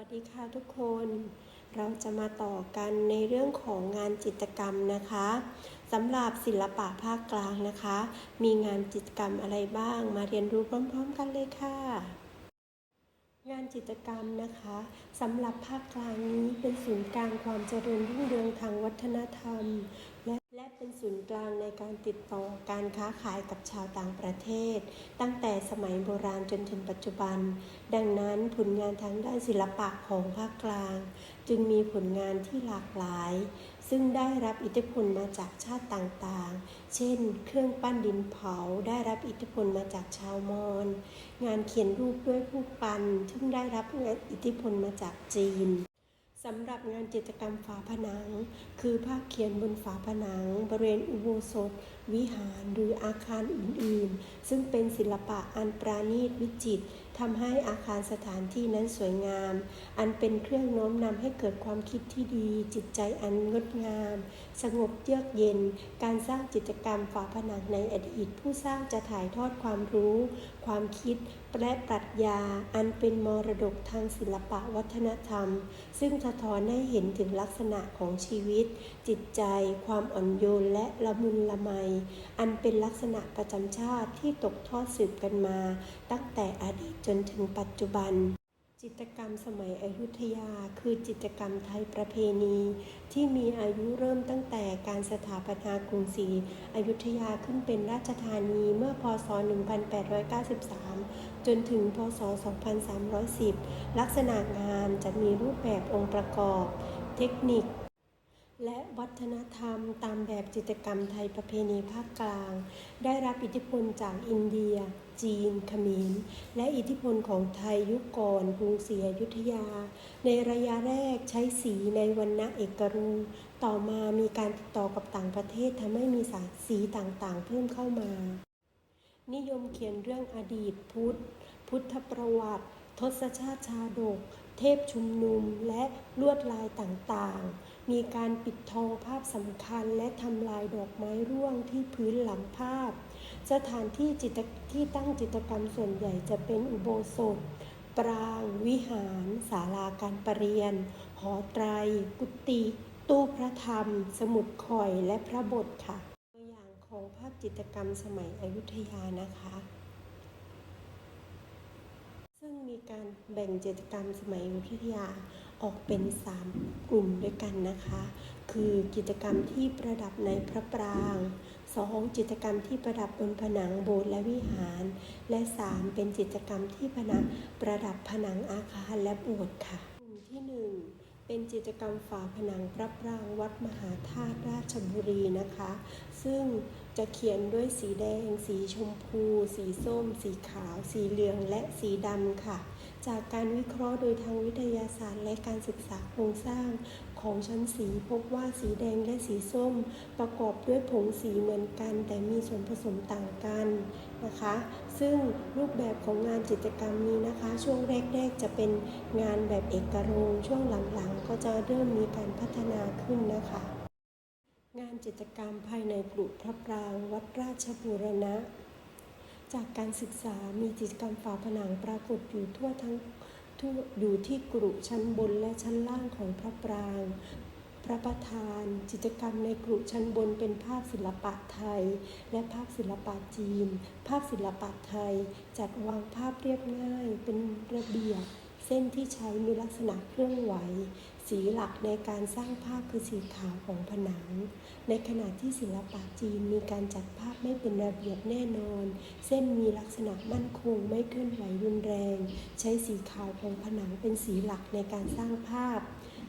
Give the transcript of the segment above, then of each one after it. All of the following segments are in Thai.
วัสดีค่ะทุกคน เราจะมาต่อกันในเรื่องของงานจิตรกรรมนะคะสำหรับศิลปะภาคกลางนะคะ มีงานจิตรกรรมอะไรบ้าง มาเรียนรู้พร้อม ๆ กันเลยค่ะ งานจิตรกรรมนะคะสำหรับภาคกลางนี้เป็นศูนย์กลางความเจริญรุ่งเรืองทางวัฒนธรรม เป็นศูนย์กลางในการติดต่อการค้าขายกับชาวต่างประเทศ ตั้งแต่สมัยโบราณจนถึงปัจจุบัน ดังนั้นผลงานทางด้านศิลปะของภาคกลาง จึงมีผลงานที่หลากหลาย ซึ่งได้รับอิทธิพลมาจากชาติต่างๆ เช่น เครื่องปั้นดินเผาได้รับอิทธิพลมาจากชาวมอญงานเขียนรูปด้วยผู้ปันซึ่งได้รับอิทธิพลมาจากจีน สำหรับงานจิตกรรมฝาผนัง คือภาพเขียนบนฝาผนัง บริเวณอุโบสถ วิหารหรืออาคารอื่นๆ ซึ่งเป็นศิลปะอันปราณีตวิจิตรทำให้อาคารสถานที่นั้นสวยงาม อันเป็นเครื่องโน้มนำให้เกิดความคิดที่ดี จิตใจอันงดงาม สงบเยือกเย็น การสร้างจิตกรรมฝาผนังในอดีต ผู้สร้างจะถ่ายทอดความรู้ความคิดและปรัชญาอันเป็นมรดกทางศิลปะวัฒนธรรม ซึ่งสะท้อนให้เห็นถึงลักษณะของชีวิต จิตใจ ความอ่อนโยนและละมุนละไม อันเป็นลักษณะประจำชาติที่ตกทอดสืบกันมา ตั้งแต่อดีตจนถึงปัจจุบัน จิตกรรมสมัยอยุธยาคือจิตกรรมไทยประเพณี ที่มีอายุเริ่มตั้งแต่การสถาปนากรุงศรีอยุธยาขึ้นเป็นราชธานีเมื่อพศ 1893 จนถึงพศ 2310 ลักษณะงานจะมีรูปแบบองค์ประกอบ เทคนิค และวัฒนธรรมตามแบบจิตรกรรมไทยประเพณีภาคกลาง ได้รับอิทธิพลจากอินเดีย จีนเขมรและอิทธิพลของไทยยุคก่อนกรุงศรีอยุธยา ในระยะแรกใช้สีในวันณะเอกรุงต่อมามีการติดต่อกับต่างประเทศทำให้มีสารสีต่างๆ เพิ่มเข้ามา นิยมเขียนเรื่องอดีตพุทธ พุทธประวัติ ทศชาติชาดก เทพชุมนุมและลวดลายต่างๆ มีการปิดทองภาพสำคัญและทำลายดอกไม้ร่วงที่พื้นหลังภาพ สถานที่จิตที่ตั้งจิตกรรมส่วนใหญ่จะเป็นอุโบสถ ปราง วิหาร ศาลาการประเรียน หอไตร กุฏิตู้พระธรรม สมุดข่อยและพระบทค่ะ ตัวอย่างของภาพจิตรกรรมสมัยอยุธยานะคะซึ่งมีการแบ่งจิตรกรรมสมัยอยุธยา ออกเป็น 3 กลุ่มด้วยกันนะคะ คือกิจกรรมที่ประดับในพระปราง 2. จิตรกรรมที่ประดับบนผนังโบสถ์และวิหาร และ 3. เป็นจิตรกรรมที่ผนังประดับผนังอาคารและโบสถ์ค่ะ กลุ่มที่ 1เป็นจิตรกรรมฝาผนังพระปรางวัดมหาธาตุราชบุรีนะคะ ซึ่งจะเขียนด้วยสีแดง สีชมพู สีส้ม สีขาว สีเหลืองและสีดำค่ะ จากการวิเคราะห์โดยทางวิทยาศาสตร์ และการศึกษาโครงสร้างของชั้นสีพบว่าสีแดงและสีส้มประกอบด้วยผงสีเหมือนกัน แต่มีส่วนผสมต่างกันนะคะ ซึ่งรูปแบบของงานจิตกรรมนี้นะคะ ช่วงแรกๆจะเป็นงานแบบเอกรงช่วงหลังๆ ก็จะเริ่มมีการพัฒนาขึ้นนะคะ งานจิตกรรมภายในกรุพระปรางวัดราชบูรณะ จากการศึกษามีจิตกรรมฝาผนังปรากฏอยู่ทั่วทั้งอยู่ที่กรุชั้นบนและชั้นล่างของพระปราง พระประธาน จิตกรรมในกรุชั้นบนเป็นภาพศิลปะไทย และภาพศิลปะจีน ภาพศิลปะไทย จัดวางภาพเรียบง่ายเป็นระเบียบ เส้นที่ใช้มีลักษณะเคลื่อนไหว สีหลักในการสร้างภาพคือสีขาวของผนัง ในขณะที่ศิลปะจีนมีการจัดภาพไม่เป็นระเบียบแน่นอน เส้นมีลักษณะมั่นคงไม่เคลื่อนไหวรุนแรง ใช้สีขาวของผนังเป็นสีหลักในการสร้างภาพ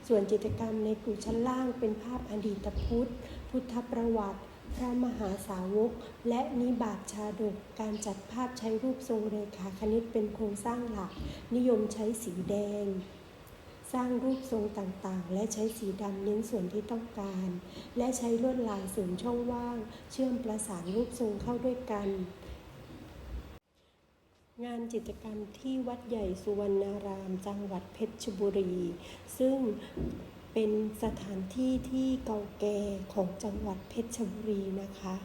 ส่วนจิตรกรรมในกลุ่มชั้นล่างเป็นภาพอดีตพุทธ พุทธประวัติพระมหาสาวก และนิบาตชาดกการจัดภาพใช้รูปทรงเรขาคณิตเป็นโครงสร้างหลัก นิยมใช้สีแดง สร้างรูปทรงต่างๆ และใช้สีดำเน้นส่วนที่ต้องการ และใช้ลวดลายเสริมช่องว่าง เชื่อมประสานรูปทรงเข้าด้วยกัน งานจิตกรรมที่วัดใหญ่สุวรรณาราม จังหวัดเพชรบุรี ซึ่งเป็นสถานที่ที่เก่าแก่ของจังหวัดเพชรบุรีนะคะ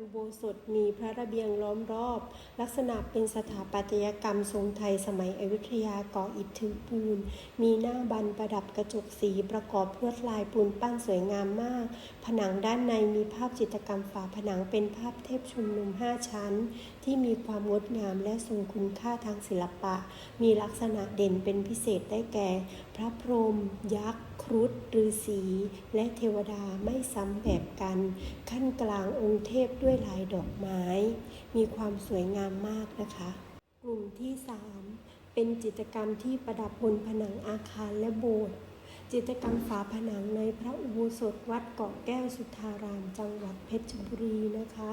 อุโบสถมีพระระเบียงล้อมรอบ ลักษณะเป็นสถาปัตยกรรมทรงไทยสมัยอยุธยาก่ออิฐถือปูน มีหน้าบันประดับกระจกสีประกอบลวดลายปูนปั้นสวยงามมาก ผนังด้านในมีภาพจิตรกรรมฝาผนังเป็นภาพเทพชุมนุมห้าชั้น ที่มีความงดงามและทรงคุณค่าทางศิลปะ มีลักษณะเด่นเป็นพิเศษได้แก่ พระพรหมยักษ์ ครุฑฤาษีและเทวดาไม่ซ้ำแบบกัน ขั้นกลางองค์เทพด้วยลายดอกไม้ มีความสวยงามมากนะคะ กลุ่มที่ 3 เป็นจิตรกรรมที่ประดับบนผนังอาคารและโบสถ์จิตรกรรมฝาผนังในพระอุโบสถวัดเกาะแก้วสุทธาราม จังหวัดเพชรบุรีนะคะ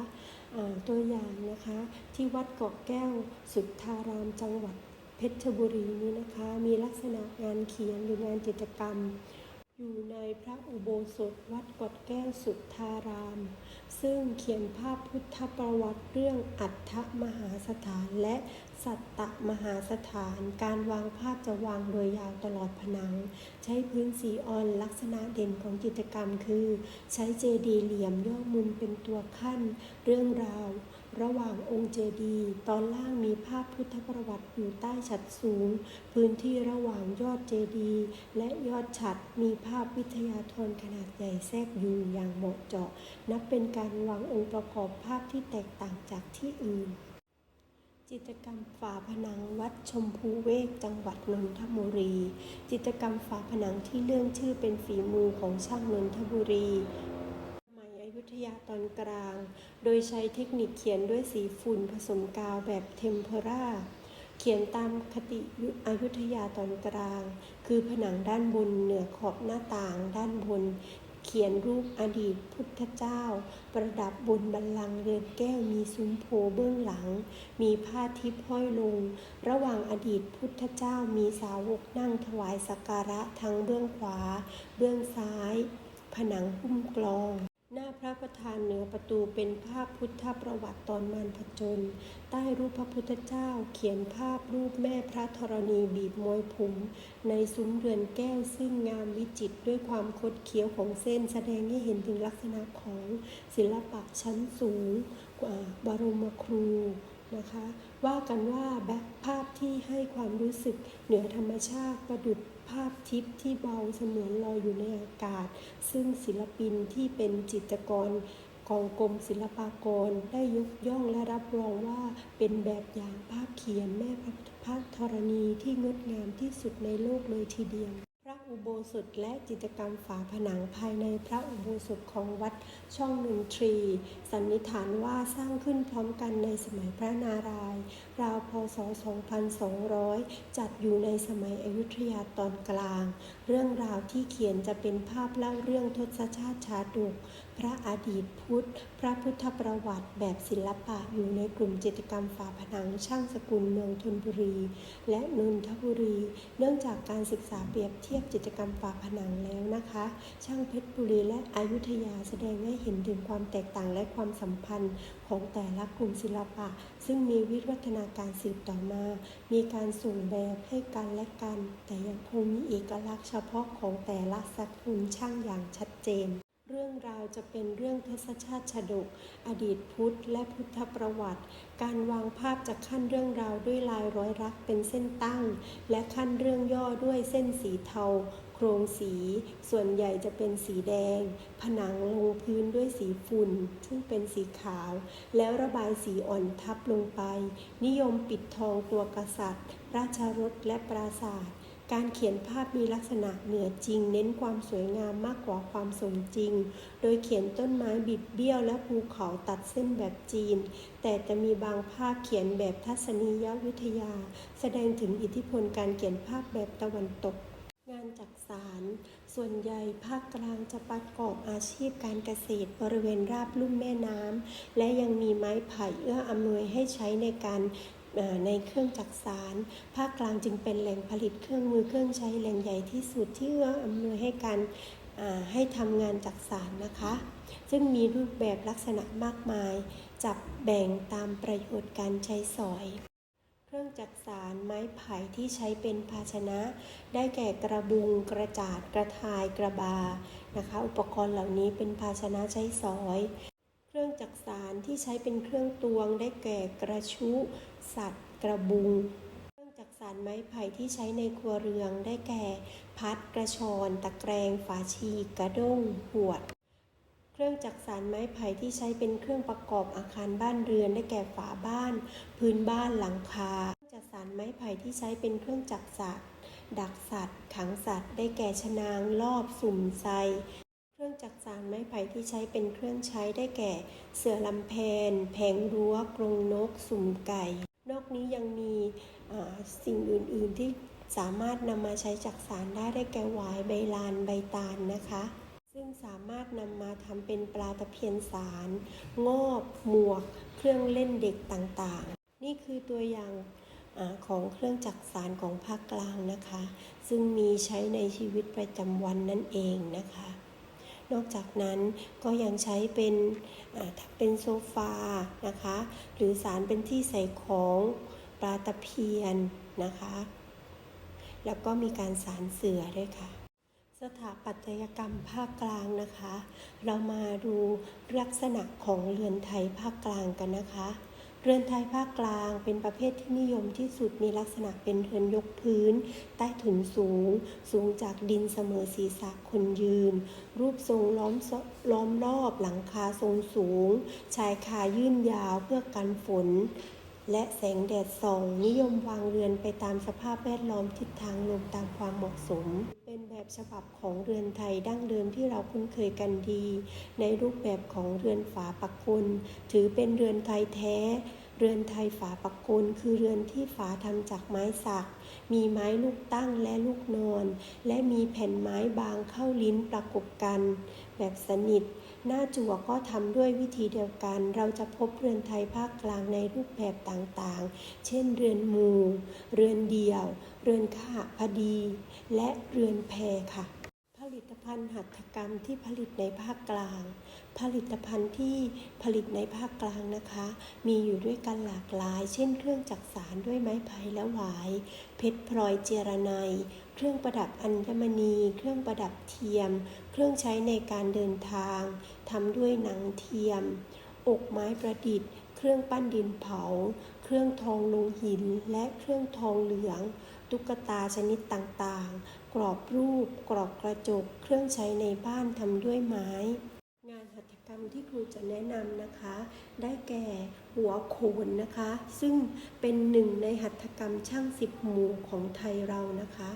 ตัวอย่างนะคะที่วัดเกาะแก้วสุทธารามจังหวัดเพชรบุรีนี้นะคะ มีลักษณะงานเขียนหรืองานจิตรกรรม อยู่ในพระอุโบสถวัดกาะแก้วสุทธาราม ซึ่งเขียนภาพพุทธประวัติเรื่องอัฏฐมหาสถานและสัตตมหาสถาน การวางภาพจะวางโดยยาวตลอดผนัง ใช้พื้นสีอ่อนลักษณะเด่นของกิจกรรมคือ ใช้เจดีย์เหลี่ยมย่อมุมเป็นตัวขั้น เรื่องราว ระหว่างองค์เจดีย์ตอนล่างมีภาพพุทธประวัติอยู่ใต้ฉัดสูง พื้นที่ระหว่างยอดเจดีย์และยอดฉัดมีภาพวิทยาธรขนาดใหญ่แทรกอยู่อย่างเหมาะเจาะ นับเป็นการวางองค์ประกอบภาพที่แตกต่างจากที่อื่นจิตรกรรมฝาผนังวัดชมพูเวกจังหวัดนนทบุรี จิตรกรรมฝาผนังที่เรื่องชื่อเป็นฝีมือของช่างนนทบุรี ยาตอนกลาง โดยใช้เทคนิคเขียนด้วยสีฝุ่นผสมกาวแบบเทมเพอราเขียนตามคติอยุธยาตอนกลาง คือผนังด้านบนเหนือขอบหน้าต่างด้านบน เขียนรูปอดีตพุทธเจ้า ประดับบนบัลลังก์เรือนแก้วมีซุ้มโพเบื้องหลัง มีผ้าทิพย์ห้อยลง ระหว่างอดีตพุทธเจ้ามีสาวกนั่งถวายสักการะทั้งเบื้องขวา เบื้องซ้าย ผนังหุ้มกลอง หน้าพระประธานเหนือประตูเป็นภาพพุทธประวัติตอนมารผจญใต้รูปพระพุทธเจ้าเขียนภาพรูปแม่พระธรณีบีบมวยผม ในซุ้มเรือนแก้วซึ่งงามวิจิตรด้วยความคดเคี้ยวของเส้นแสดงให้เห็นถึงลักษณะของศิลปะชั้นสูงกว่าบรมครู นะคะ ว่ากันว่าแบบภาพที่ให้ความรู้สึกเหนือธรรมชาติประดุจภาพทิพย์ที่เบาเสมือนลอยอยู่ในอากาศ ซึ่งศิลปินที่เป็นจิตรกรของกรมศิลปากรได้ยกย่องและรับรองว่าเป็นแบบอย่างภาพเขียนแม่พระพธรณีที่งดงามที่สุดในโลกเลยทีเดียว อุโบสถและจิตรกรรมฝาผนังภายในพระอุโบสถของวัดช่องนนทรี สันนิษฐานว่าสร้างขึ้นพร้อมกันในสมัยพระนารายณ์ราวพศ 2200 จัดอยู่ในสมัยอยุธยาตอนกลาง เรื่องราวที่เขียนจะเป็นภาพเล่าเรื่องทศชาติชาดก พระอดีตพุทธ พระพุทธประวัติแบบศิลปะอยู่ในกลุ่มจิตรกรรมฝาผนังช่างสกุลเมืองธนบุรี และนนทบุรี เนื่องจากการศึกษาเปรียบเทียบจิตจกรรมฝาผนังแล้วนะคะ ช่างเพชรบุรีและอยุธยาแสดงให้เห็นถึงความแตกต่างและความสัมพันธ์ของแต่ละกลุ่มศิลปะ ซึ่งมีวิวัฒนาการสืบต่อมา มีการส่งแบบให้กันและกัน แต่ยังคงมีเอกลักษณ์เฉพาะของแต่ละสักุลช่างอย่างชัดเจน เรื่องราวจะเป็นเรื่องทศชาติชดก อดีตพุทธและพุทธประวัติ การวางภาพจะขั้นเรื่องราวด้วยลายร้อยรักเป็นเส้นตั้ง และขั้นเรื่องย่อด้วยเส้นสีเทา โครงสี ส่วนใหญ่จะเป็นสีแดง ผนังลงพื้นด้วยสีฝุ่น ซึ่งเป็นสีขาว แล้วระบายสีอ่อนทับลงไป นิยมปิดทองตัวกษัตริย์ ราชรถและปราสาท การเขียนภาพมีลักษณะเหนือจริง เน้นความสวยงามมากกว่าความสมจริง โดยเขียนต้นไม้บิดเบี้ยวและภูเขาตัดเส้นแบบจีน แต่จะมีบางภาพเขียนแบบทัศนียวิทยา แสดงถึงอิทธิพลการเขียนภาพแบบตะวันตก งานจักสารส่วนใหญ่ภาคกลางจะประกอบอาชีพการเกษตรบริเวณราบลุ่มแม่น้ำและยังมีไม้ไผ่เอื้ออำนวยให้ใช้ในการ ในเครื่องจักสาร ภาคกลางจึงเป็นแหล่งผลิตเครื่องมือเครื่องใช้แหล่งใหญ่ที่สุดที่เอื้ออำนวยให้การให้ทำงานจักสารนะคะ ซึ่งมีรูปแบบลักษณะมากมาย จับแบ่งตามประโยชน์การใช้สอย เครื่องจักสารไม้ไผ่ที่ใช้เป็นภาชนะ ได้แก่กระบุง กระจาด กระทาย กระบา นะคะ อุปกรณ์เหล่านี้เป็นภาชนะใช้สอย เครื่องจักสานที่ใช้เป็นเครื่องตวงได้แก่กระชุ สัตว์ กระบุง เครื่องจักสานไม้ไผ่ที่ใช้ในครัวเรืองได้แก่ พัดกระชอนตะแกรงฝาชีกระด้งหวด เครื่องจักสานไม้ไผ่ที่ใช้เป็นเครื่องประกอบอาคารบ้านเรือนได้แก่ฝาบ้าน พื้นบ้านหลังคาเครื่องจักสานไม้ไผ่ที่ใช้เป็นเครื่องจักสัตว์ดักสัตว์ ขังสัตว์ ได้แก่ชนางรอบสุ่มไซ ครื่องจักสานไม้ไผ่ที่ใช้เป็นเครื่องใช้ได้แก่ เสือลำแพน แผงรั้วกรงนก สุ่มไก่ นอกนี้ยังมีอ่าสิ่งอื่น ๆ ที่สามารถนำมาใช้จักสานได้ได้แก่หวายใบลานใบตาลนะคะ ซึ่งสามารถนำมาทำเป็นปลาตะเพียนสาร งอบ หมวก เครื่องเล่นเด็กต่างๆ นี่คือตัวอย่างอของเครื่องจักสานของภาคกลางนะคะ ซึ่งมีใช้ในชีวิตประจำวันนั่นเองนะคะ นอกจากนั้นก็ยังใช้เป็นถ้าเป็นโซฟานะคะ หรือสารเป็นที่ใส่ของปลาตะเพียนนะคะ แล้วก็มีการสารเสือด้วยค่ะ สถาปัตยกรรมภาคกลางนะคะ เรามาดูลักษณะของเรือนไทยภาคกลางกันนะคะ เรือนไทยภาคกลางเป็นประเภทที่นิยมที่สุดมีลักษณะเป็นเรือนยกพื้น ใต้ถุนสูง สูงจากดินเสมอศีรษะคนยืน รูปทรงล้อมล้อมรอบหลังคาทรงสูง ชายคายื่นยาวเพื่อกันฝน และแสงแดดส่อง นิยมวางเรือนไปตามสภาพแวดล้อมทิศทางลมตามความเหมาะสม เป็นแบบฉบับของเรือนไทยดั้งเดิมที่เราคุ้นเคยกันดี ในรูปแบบของเรือนฝาปักกลถือเป็นเรือนไทยแท้ เรือนไทยฝาปักกลคือเรือนที่ฝาทำจากไม้สัก มีไม้ลูกตั้งและลูกนอน และมีแผ่นไม้บางเข้าลิ้นประกบกัน แบบสนิท หน้าจั่วก็ทำด้วยวิธีเดียวกัน เราจะพบเรือนไทยภาคกลางในรูปแบบต่างๆ เช่น เรือนหมู่เรือนเดี่ยว เรือนขหพดี และเรือนแพค่ะ ผลิตภัณฑ์หัตถกรรมที่ผลิตในภาคกลาง ผลิตภัณฑ์ที่ผลิตในภาคกลางนะคะ มีอยู่ด้วยกันหลากหลาย เช่น เครื่องจักสานด้วยไม้ไผ่และหวาย เพชรพลอยเจรไนยเครื่องประดับอัญมณี เครื่องประดับเทียม เครื่องใช้ในการเดินทางทำด้วยหนังเทียม อกไม้ประดิษฐ์ เครื่องปั้นดินเผา เครื่องทองลงหิน และเครื่องทองเหลือง ตุ๊กตาชนิดต่างๆ กรอบรูป กรอบกระจก เครื่องใช้ในบ้านทำด้วยไม้ งานหัตถกรรมที่ครูจะแนะนำนะคะ ได้แก่หัวโขนนะคะ ซึ่งเป็นหนึ่งในหัตถกรรมช่างสิบหมู่ของไทยเรานะคะ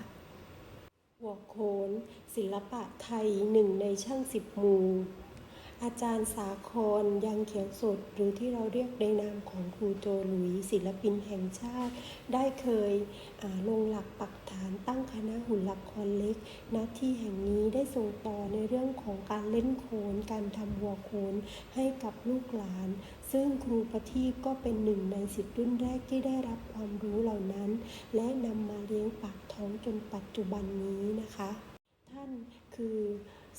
หัวโขน ศิลปะไทยหนึ่งในช่างสิบหมู่ อาจารย์สาครยังเขียวสด หรือที่เราเรียกในนามของครูโจหลุยศิลปินแห่งชาติ ได้เคยลงหลักปักฐานตั้งคณะหุ่นละครเล็กณที่แห่งนี้ได้ส่งต่อในเรื่องของการเล่นโขน การทำหัวโขนให้กับลูกหลาน ซึ่งครูประทีปก็เป็นหนึ่งในสิทธิรุ่นแรกที่ได้รับความรู้เหล่านั้น และนำมาเลี้ยงปากท้องจนปัจจุบันนี้นะคะ ท่านคือ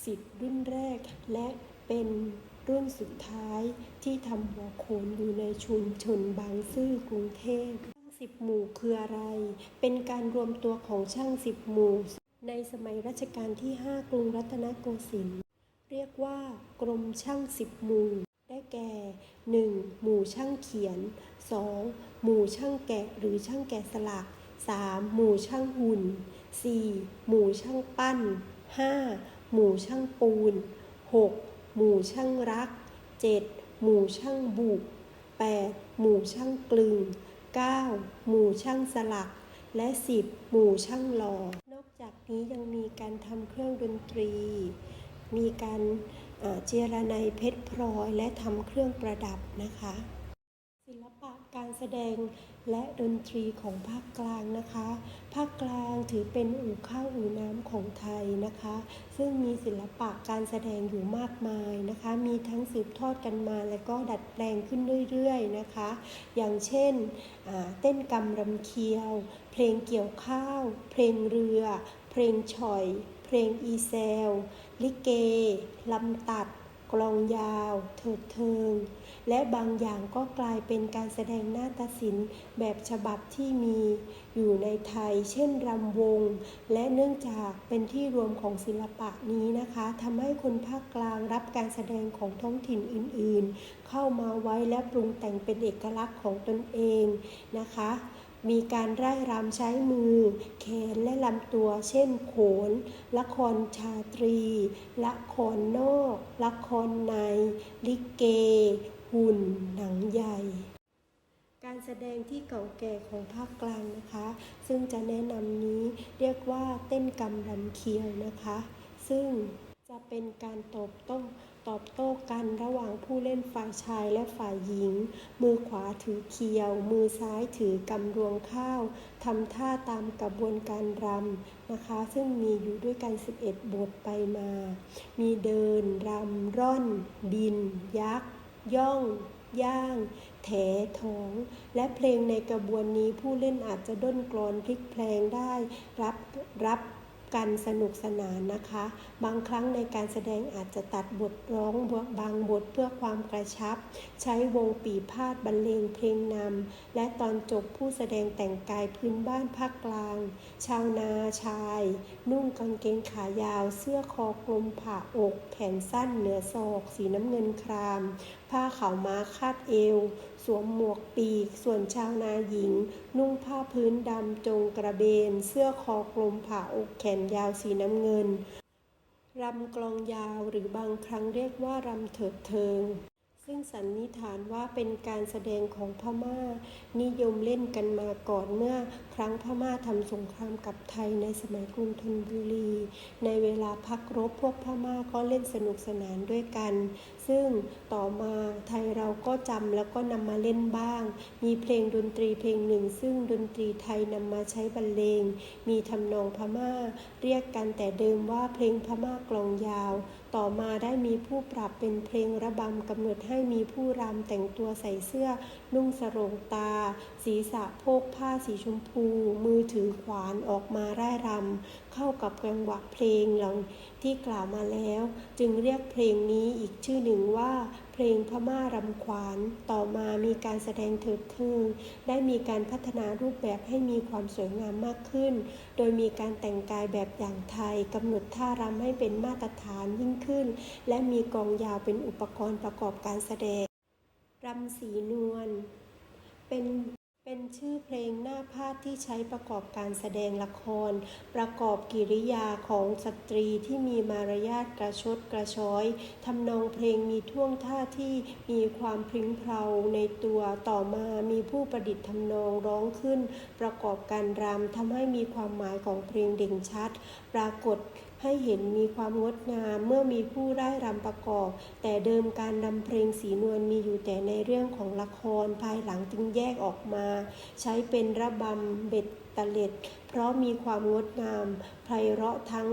สิทธิ์รุ่นแรกและ เป็นรุ่นสุดท้ายที่ทำหัวโขนอยู่ในชุมชนบางซื่อกรุงเทพช่างสิบหมู่คืออะไร เป็นการรวมตัวของช่างสิบหมู่ ในสมัยรัชกาลที่ 5 กรุงรัตนโกสินทร์เรียกว่ากรมช่างสิบหมู่ ได้แก่ 1. หมู่ช่างเขียน 2. หมู่ช่างแกะหรือช่างแกะสลัก 3. หมู่ช่างหุ่น 4. หมู่ช่างปั้น 5. หมู่ช่างปูน 6. หมู่ช่างรัก 7. หมู่ช่างบุก 8. หมู่ช่างกลึง 9. หมู่ช่างสลัก และ 10. หมู่ช่างหล่อนอกจากนี้ยังมีการทำเครื่องดนตรี มีการเอ่อเจรไนเพชรพลอยและทำเครื่องประดับนะคะ ศิลปะการแสดงและดนตรีของภาคกลางนะคะ ภาคกลางถือเป็นอู่ข้าวอู่น้ำของไทยนะคะ ซึ่งมีศิลปะการแสดงอยู่มากมายนะคะ มีทั้งสืบทอดกันมาและก็ดัดแปลงขึ้นเรื่อยๆนะคะ อย่างเช่นเต้นกำรำเคียว เพลงเกี่ยวข้าว เพลงเรือ เพลงฉ่อย เพลงอีเซล ลิเกลำตัด กลองยาวเถิดเทิง และบางอย่างก็กลายเป็นการแสดงนาฏศิลป์แบบฉบับที่มีอยู่ในไทย เช่นรำวง และเนื่องจากเป็นที่รวมของศิลปะนี้นะคะทำให้คนภาคกลางรับการแสดงของท้องถิ่นอื่นๆ เข้ามาไว้และปรุงแต่งเป็นเอกลักษณ์ของตนเองนะคะ มีการไร่รำใช้มือ แขนและลำตัว เช่นโขน ละครชาตรี ละครนอก ละครใน ลิเก หุ่น หนังใหญ่การแสดงที่เก่าแก่ของภาคกลางนะคะ ซึ่งจะแนะนำนี้เรียกว่าเต้นกำรำเคียวนะคะ ซึ่งจะเป็นการตบโต้ ตอบโต้กันระหว่างผู้เล่นฝ่ายชายและฝ่ายหญิง มือขวาถือเคียว มือซ้ายถือกำรวงข้าวทำท่าตามกระบวนการรำนะคะ ซึ่งมีอยู่ด้วยกัน 11 บทไปมา มีเดินรำร่อน บิน ยักษ์ ย่องย่าง แถถอง และเพลงในกระบวนนี้ผู้เล่นอาจจะด้นกลอนพลิกเพลงได้ รับรับ กันสนุกสนานนะคะ บางครั้งในการแสดงอาจจะตัดบทร้องบางบทเพื่อความกระชับ ใช้วงปีพาดบรรเลงเพลงนำและตอนจบผู้แสดงแต่งกายพื้นบ้านภาคกลาง ชาวนาชาย นุ่งกางเกงขายาว เสื้อคอกลมผ่าอก แขนสั้นเหนือศอก สีน้ำเงินคราม ผ้าขาวม้าคาดเอว สวมหมวกปีก ส่วนชาวนาหญิง นุ่งผ้าพื้นดำจงกระเบน เสื้อคอกลมผ่าอกแขนยาวสีน้ำเงินรำกลองยาวหรือบางครั้งเรียกว่ารำเถิดเทิง ซึ่งสันนิษฐานว่าเป็นการแสดงของพม่า นิยมเล่นกันมาก่อนเมื่อครั้งพม่าทำสงครามกับไทยในสมัยกรุงธนบุรี ในเวลาพักรบพวกพม่าก็เล่นสนุกสนานด้วยกัน ซึ่งต่อมาไทยเราก็จำแล้วก็นำมาเล่นบ้าง มีเพลงดนตรีเพลงหนึ่ง ซึ่งดนตรีไทยนำมาใช้บรรเลง มีทำนองพม่า เรียกกันแต่เดิมว่าเพลงพม่ากลองยาว ต่อมาได้มีผู้ปรับเป็นเพลงระบำกำหนดให้มีผู้รำแต่งตัวใส่เสื้อ นุ่งสรงตา ศีรษะโพกผ้าสีชมพู มือถือขวานออกมาร่ายรำเข้ากับจังหวะเพลงเหล่าที่กล่าวมาแล้ว จึงเรียกเพลงนี้อีกชื่อหนึ่งว่า เพลงพม่ารำขวาน ต่อมามีการแสดงเถิดทึงได้มีการพัฒนารูปแบบให้มีความสวยงามมากขึ้น โดยมีการแต่งกายแบบอย่างไทยกำหนดท่ารำให้เป็นมาตรฐานยิ่งขึ้น และมีกองยาวเป็นอุปกรณ์ประกอบการแสดงรำสีนวลเป็น เป็นชื่อเพลงหน้าพาดที่ใช้ประกอบการแสดงละคร ประกอบกิริยาของสตรีที่มีมารยาทกระชดกระช้อยทำนองเพลงมีท่วงท่าที่มีความพริ้งเพราในตัวต่อมามีผู้ประดิษฐ์ทำนองร้องขึ้น ประกอบการรำทำให้มีความหมายของเพลงเด่นชัด ปรากฏ ให้เห็นมีความงดงามเมื่อมีผู้ได้รำประกอบ แต่เดิมการรำเพลงสีนวลมีอยู่แต่ในเรื่องของละครภายหลังจึงแยกออกมา ใช้เป็นระบำเบ็ดตะเล็ด เพราะมีความงดงามไพเราะทั้ง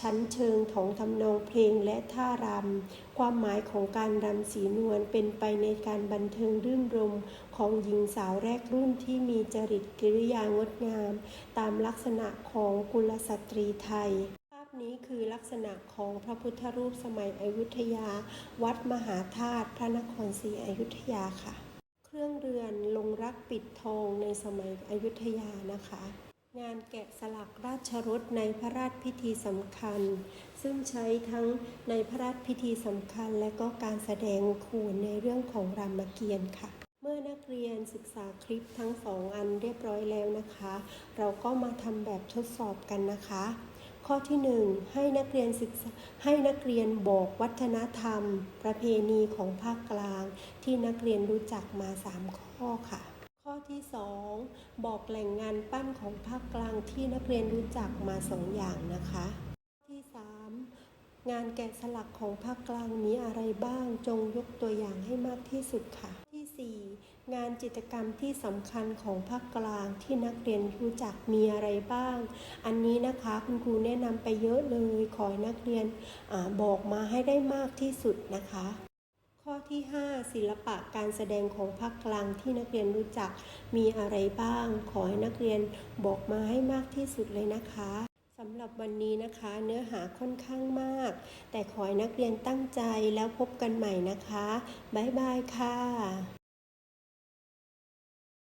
ชั้นเชิงของทำนองเพลงและท่ารำ ความหมายของการรำสีนวลเป็นไปในการบันเทิงรื่นรมของหญิงสาวแรกรุ่นที่มีจริตกิริยางดงาม ตามลักษณะของกุลสตรีไทย นี้คือลักษณะของพระพุทธรูปสมัยอยุธยา วัดมหาธาตุพระนครศรีอยุธยาค่ะ เครื่องเรือนลงรักปิดทองในสมัยอยุธยานะคะ งานแกะสลักราชรถในพระราชพิธีสำคัญ ซึ่งใช้ทั้งในพระราชพิธีสำคัญ และก็การแสดงโขนในเรื่องของรามเกียรติ์ค่ะเมื่อนักเรียนศึกษาคลิปทั้งสองอันเรียบร้อยแล้วนะคะ เราก็มาทำแบบทดสอบกันนะคะ ข้อที่ 1 ให้นักเรียนศึกษาให้นักเรียนบอกวัฒนธรรม ประเพณีของภาคกลาง ที่นักเรียนรู้จักมา 3 ข้อค่ะ ข้อที่ 2 บอกแหล่งงานปั้นของภาคกลางที่นักเรียนรู้จักมา 2 อย่างนะคะข้อที่ 3 งานแกะสลักของภาคกลางมีอะไรบ้างจงยกตัวอย่างให้มากที่สุดค่ะ งานจิตกรรมที่สำคัญของภาคกลางที่นักเรียนรู้จักมีอะไรบ้าง อันนี้นะคะคุณครูแนะนำไปเยอะเลยขอให้นักเรียนอบอกมาให้ได้มากที่สุดนะคะ ข้อที่ 5 ศิลปะการแสดงของภาคกลางที่นักเรียนรู้จักมีอะไรบ้าง ขอให้นักเรียนบอกมาให้มากที่สุดเลยนะคะสำำหรับวันนี้นะคะเนื้อหาค่อนข้างมาก แต่ขอให้นักเรียนตั้งใจแล้วพบกันใหม่นะคะ บ๊ายบายค่ะ